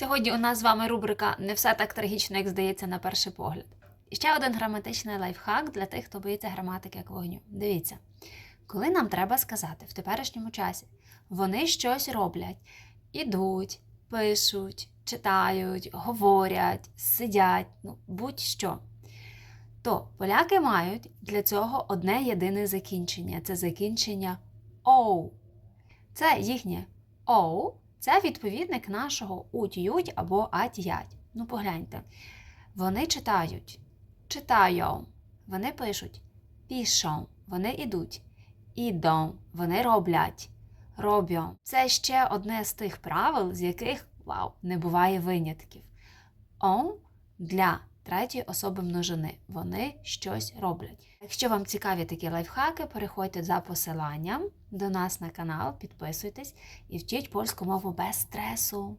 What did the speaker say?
Сьогодні у нас з вами рубрика Не все так трагічно, як здається на перший погляд. І ще один граматичний лайфхак для тих, хто боїться граматики як вогню. Дивіться, коли нам треба сказати в теперішньому часі, вони щось роблять, ідуть, пишуть, читають, говорять, сидять, ну будь-що. То поляки мають для цього одне єдине закінчення це закінчення оу. Це їхнє оу, це відповідник нашого уть-ють або ать-ять. Ну, погляньте. Вони читають, читаю. Вони пишуть пішом, вони ідуть, ідом, вони роблять, робьо. Це ще одне з тих правил, з яких вау, не буває винятків. Он для третьої особи множини. Вони щось роблять. Якщо вам цікаві такі лайфхаки, переходьте за посиланням до нас на канал, підписуйтесь і вчіть польську мову без стресу.